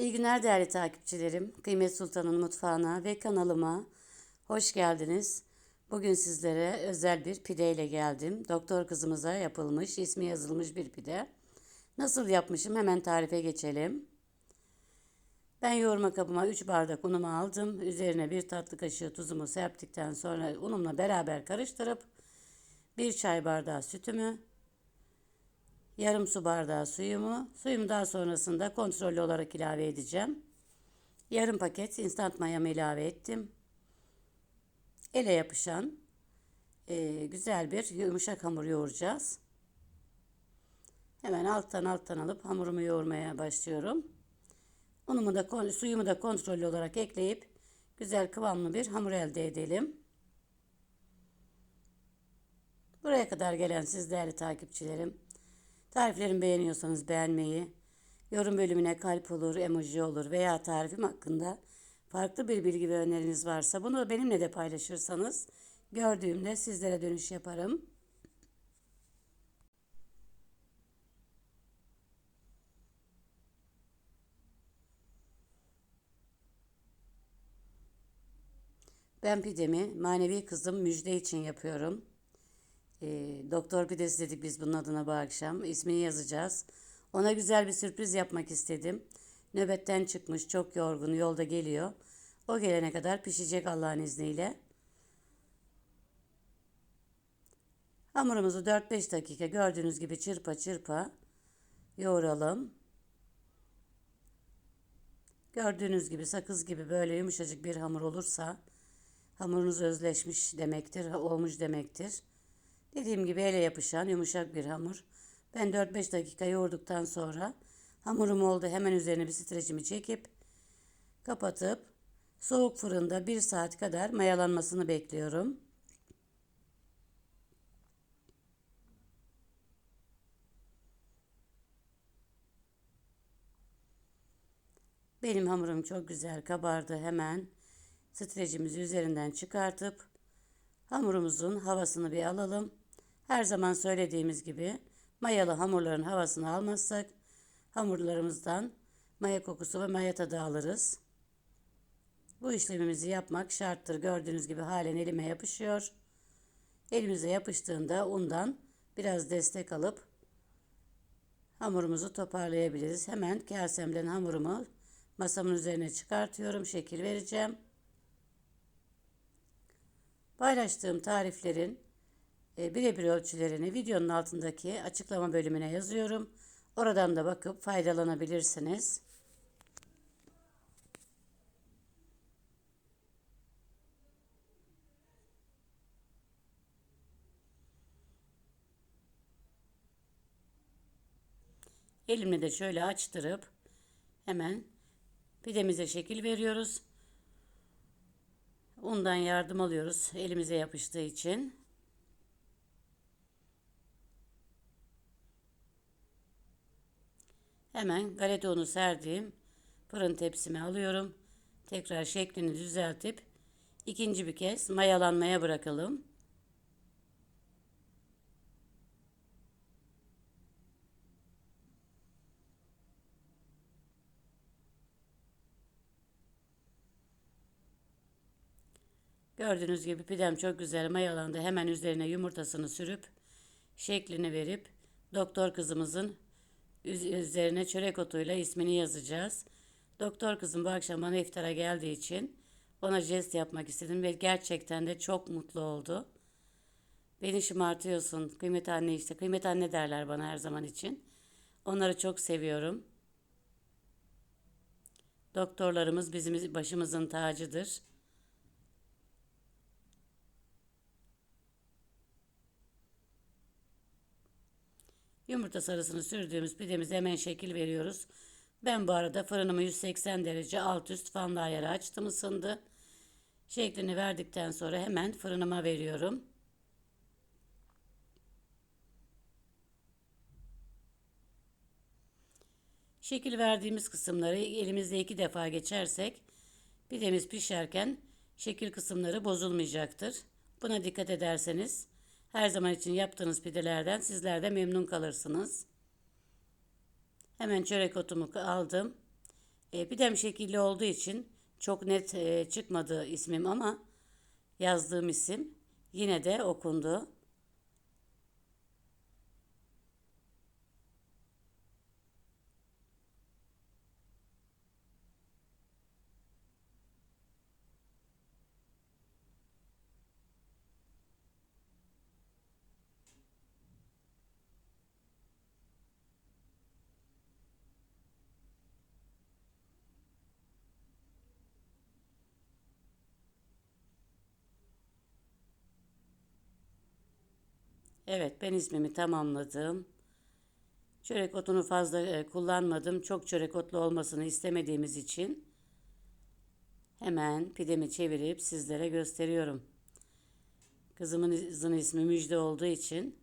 İyi günler değerli takipçilerim. Kıymet Sultan'ın mutfağına ve kanalıma hoş geldiniz. Bugün sizlere özel bir pide ile geldim. Doktor kızımıza yapılmış, ismi yazılmış bir pide. Nasıl yapmışım hemen tarife geçelim. Ben yoğurma kabıma 3 bardak unumu aldım. Üzerine bir tatlı kaşığı tuzumu serptikten sonra unumla beraber karıştırıp bir çay bardağı sütümü, yarım su bardağı suyumu, suyumu daha sonrasında kontrollü olarak ilave edeceğim. Yarım paket instant mayamı ilave ettim. Ele yapışan e, güzel bir yumuşak hamur yoğuracağız. Hemen alttan alttan alıp hamurumu yoğurmaya başlıyorum. Unumu da suyumu da kontrollü olarak ekleyip güzel kıvamlı bir hamur elde edelim. Buraya kadar gelen siz değerli takipçilerim Tariflerimi beğeniyorsanız beğenmeyi, yorum bölümüne kalp olur, emoji olur veya tarifim hakkında farklı bir bilgi ve öneriniz varsa bunu benimle de paylaşırsanız gördüğümde sizlere dönüş yaparım. Ben pidemi manevi kızım Müjde için yapıyorum. E, doktor pidesi dedik biz bunun adına bu akşam. İsmini yazacağız. Ona güzel bir sürpriz yapmak istedim. Nöbetten çıkmış, çok yorgun, yolda geliyor. O gelene kadar pişecek Allah'ın izniyle. Hamurumuzu 4-5 dakika gördüğünüz gibi çırpa çırpa yoğuralım. Gördüğünüz gibi sakız gibi böyle yumuşacık bir hamur olursa hamurunuz özleşmiş demektir, olmuş demektir. Dediğim gibi ele yapışan yumuşak bir hamur. Ben 4-5 dakika yoğurduktan sonra hamurum oldu. Hemen üzerine bir streçimi çekip kapatıp soğuk fırında 1 saat kadar mayalanmasını bekliyorum. Benim hamurum çok güzel kabardı. Hemen streçimizi üzerinden çıkartıp hamurumuzun havasını bir alalım. Her zaman söylediğimiz gibi mayalı hamurların havasını almazsak hamurlarımızdan maya kokusu ve maya tadı alırız. Bu işlemimizi yapmak şarttır. Gördüğünüz gibi halen elime yapışıyor. Elimize yapıştığında undan biraz destek alıp hamurumuzu toparlayabiliriz. Hemen kasemden hamurumu masamın üzerine çıkartıyorum. Şekil vereceğim. Paylaştığım tariflerin e, birebir ölçülerini videonun altındaki açıklama bölümüne yazıyorum. Oradan da bakıp faydalanabilirsiniz. Elimle de şöyle açtırıp hemen pidemize şekil veriyoruz. Undan yardım alıyoruz elimize yapıştığı için. Hemen galeta unu serdiğim fırın tepsime alıyorum. Tekrar şeklini düzeltip ikinci bir kez mayalanmaya bırakalım. Gördüğünüz gibi pidem çok güzel mayalandı. Hemen üzerine yumurtasını sürüp şeklini verip doktor kızımızın üzerine çörek otuyla ismini yazacağız. Doktor kızım bu akşam bana iftara geldiği için ona jest yapmak istedim ve gerçekten de çok mutlu oldu. Beni şımartıyorsun. Kıymet anne işte. Kıymet anne derler bana her zaman için. Onları çok seviyorum. Doktorlarımız bizim başımızın tacıdır. Yumurta sarısını sürdüğümüz pidemize hemen şekil veriyoruz. Ben bu arada fırınımı 180 derece alt üst fanlı ayarı açtım ısındı. Şeklini verdikten sonra hemen fırınıma veriyorum. Şekil verdiğimiz kısımları elimizde iki defa geçersek pidemiz pişerken şekil kısımları bozulmayacaktır. Buna dikkat ederseniz her zaman için yaptığınız pidelerden sizler de memnun kalırsınız. Hemen çörek otumu aldım. E, pidem şekilli olduğu için çok net e, çıkmadı ismim ama yazdığım isim yine de okundu. Evet ben ismimi tamamladım. Çörek otunu fazla e, kullanmadım. Çok çörek otlu olmasını istemediğimiz için hemen pidemi çevirip sizlere gösteriyorum. Kızımın ismi Müjde olduğu için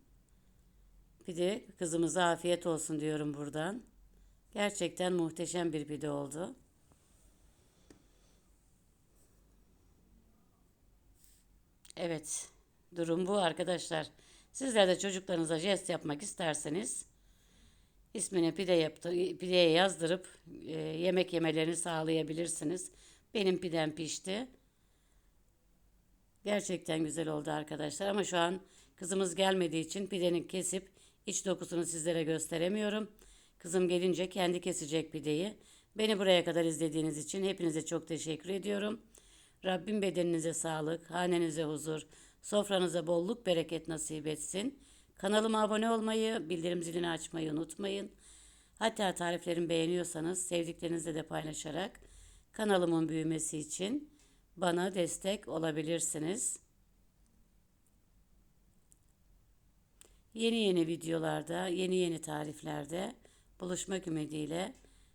pide kızımıza afiyet olsun diyorum buradan. Gerçekten muhteşem bir pide oldu. Evet, durum bu arkadaşlar. Sizler de çocuklarınıza jest yapmak isterseniz ismini pide yaptı, pideye yazdırıp e, yemek yemelerini sağlayabilirsiniz. Benim pidem pişti. Gerçekten güzel oldu arkadaşlar ama şu an kızımız gelmediği için pidenin kesip iç dokusunu sizlere gösteremiyorum. Kızım gelince kendi kesecek pideyi. Beni buraya kadar izlediğiniz için hepinize çok teşekkür ediyorum. Rabbim bedeninize sağlık, hanenize huzur, sofranıza bolluk bereket nasip etsin. Kanalıma abone olmayı, bildirim zilini açmayı unutmayın. Hatta tariflerimi beğeniyorsanız sevdiklerinizle de paylaşarak kanalımın büyümesi için bana destek olabilirsiniz. Yeni yeni videolarda, yeni yeni tariflerde buluşmak ümidiyle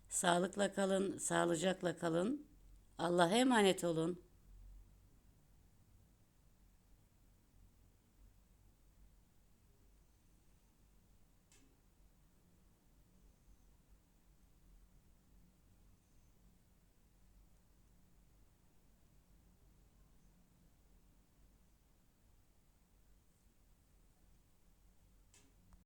sağlıkla kalın, sağlıcakla kalın. Allah'a emanet olun.